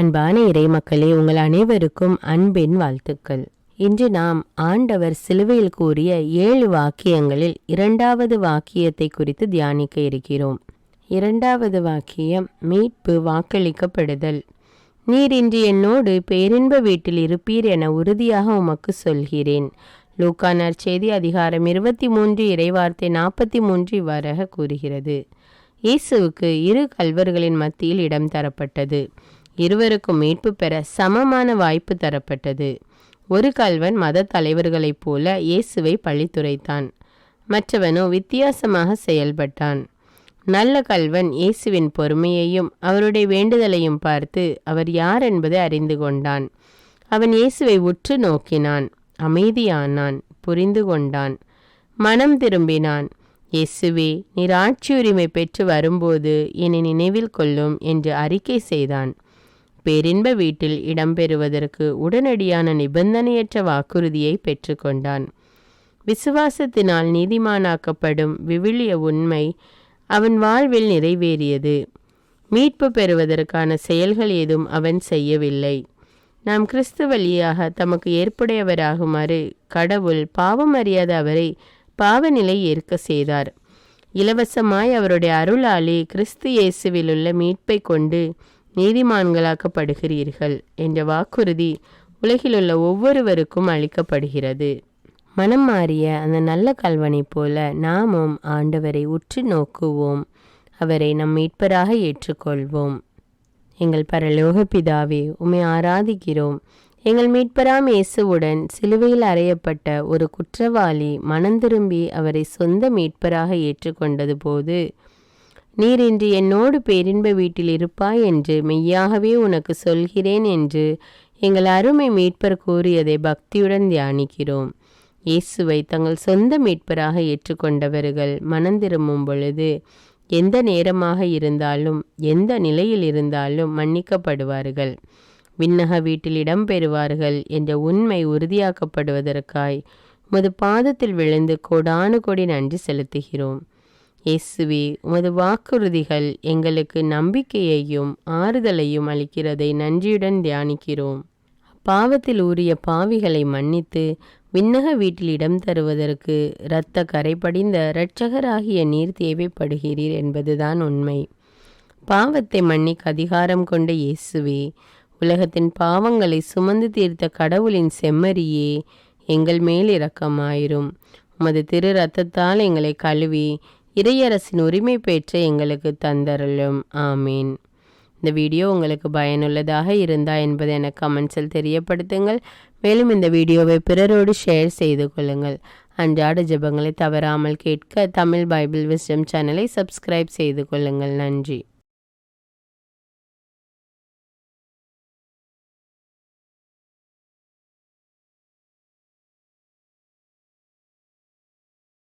அன்பான இறைமக்களே உங்கள் அனைவருக்கும் அன்பின் வாழ்த்துக்கள். இன்று நாம் ஆண்டவர் சிலுவையில் கூறிய ஏழு வாக்கியங்களில் இரண்டாவது வாக்கியத்தை குறித்து தியானிக்க இருக்கிறோம். இரண்டாவது வாக்கியம் மீட்பு வாக்களிக்கப்படுதல். நீர் இன்று என்னோடு பேரின்ப வீட்டில் இருப்பீர் என உறுதியாக உமக்கு சொல்கிறேன். லூக்கா நற்செய்தி அதிகாரம் இருபத்தி மூன்று இறைவார்த்தை நாற்பத்தி மூன்று இவ்வாறாக கூறுகிறது. இயேசுவுக்கு இரு கல்வர்களின் மத்தியில் இடம் தரப்பட்டது. இருவருக்கும் மீட்பு பெற சமமான வாய்ப்பு தரப்பட்டது. ஒரு கல்வன் மத தலைவர்களைப் போல இயேசுவை பழித்துரைத்தான் மற்றவனோ வித்தியாசமாக செயல்பட்டான். நல்ல கல்வன் இயேசுவின் பொறுமையையும் அவருடைய வேண்டுதலையும் பார்த்து அவர் யார் என்பதை அறிந்து கொண்டான். அவன் இயேசுவை உற்று நோக்கினான் அமைதியானான் புரிந்து கொண்டான் மனம் திரும்பினான். இயேசுவே நீர் ஆட்சி உரிமை பெற்று வரும்போது என்னை நினைவில் கொள்ளும் என்று அறிக்கை செய்தான். பேரின்ப வீட்டில் இடம்பெறுவதற்கு உடனடியான நிபந்தனையற்ற வாக்குறுதியை பெற்றுக்கொண்டான். விசுவாசத்தினால் நீதிமானாக்கப்படும் விவிலிய உண்மை அவன் வாழ்வில் நிறைவேறியது. மீட்பு பெறுவதற்கான செயல்கள் ஏதும் அவன் செய்யவில்லை. நாம் கிறிஸ்து வழியாக தமக்கு ஏற்புடையவராகுமாறு கடவுள் பாவம் அறியாத அவரை பாவநிலை ஏற்க செய்தார். இலவசமாய் அவருடைய அருளாலே கிறிஸ்து இயேசுவிலுள்ள மீட்பை கொண்டு நீதிமான்களாக்கப்படுகிறீர்கள் என்ற வாக்குறுதி உலகிலுள்ள ஒவ்வொருவருக்கும் அளிக்கப்படுகிறது. மனம் மாறிய அந்த நல்ல கல்வனைப் போல நாமும் ஆண்டவரை உற்று நோக்குவோம். அவரை நம் மீட்பராக ஏற்றுக்கொள்வோம். எங்கள் பரலோக பிதாவே உமை ஆராதிக்கிறோம். எங்கள் மீட்பராம் இயேசுவுடன் சிலுவையில் அறையப்பட்ட ஒரு குற்றவாளி மனந்திரும்பி அவரை சொந்த மீட்பராக ஏற்றுக்கொண்டது போது நீர் இன்று என்னோடு பேரின்ப வீட்டில் இருப்பாய் என்று மெய்யாகவே உனக்கு சொல்கிறேன் என்று எங்கள் அருமை மீட்பர் கூறியதை பக்தியுடன் தியானிக்கிறோம். இயேசுவை தங்கள் சொந்த மீட்பராக ஏற்றுக்கொண்டவர்கள் மனந்திரும்பும் பொழுது எந்த நேரமாக இருந்தாலும் எந்த நிலையில் இருந்தாலும் மன்னிக்கப்படுவார்கள். விண்ணக வீட்டில் இடம் பெறுவார்கள் என்ற உண்மை உறுதியாக்கப்படுவதற்காய் உமது பாதத்தில் விழுந்து கொடானு கொடி நன்றி செலுத்துகிறோம். இயேசுவே உமது வாக்குறுதிகள் எங்களுக்கு நம்பிக்கையையும் ஆறுதலையும் அளிக்கிறதை நன்றியுடன் தியானிக்கிறோம். பாவத்தில் ஊறிய பாவிகளை மன்னித்து விண்ணக வீட்டில் இடம் தருவதற்கு இரத்த கரைபடிந்த இரட்சகராகிய நீர் தேவைப்படுகிறீர் என்பதுதான் உண்மை. பாவத்தை மன்னிக்க அதிகாரம் கொண்ட இயேசுவே உலகத்தின் பாவங்களை சுமந்து தீர்த்த கடவுளின் செம்மறியே எங்கள் மேல் இரக்கமாயிரும். உமது திரு ரத்தத்தால் எங்களை கழுவி இறையரசின் உரிமை பெற்ற எங்களுக்கு தந்தருளும். ஆமீன். இந்த வீடியோ உங்களுக்கு பயனுள்ளதாக இருந்தா என்பதை என கமெண்ட்ஸில் தெரியப்படுத்துங்கள். மேலும் இந்த வீடியோவை பிறரோடு ஷேர் செய்து கொள்ளுங்கள். அன்றாட ஜெபங்களை தவறாமல் கேட்க தமிழ் பைபிள் விஸ்டம் சேனலை சப்ஸ்கிரைப் செய்து கொள்ளுங்கள். நன்றி.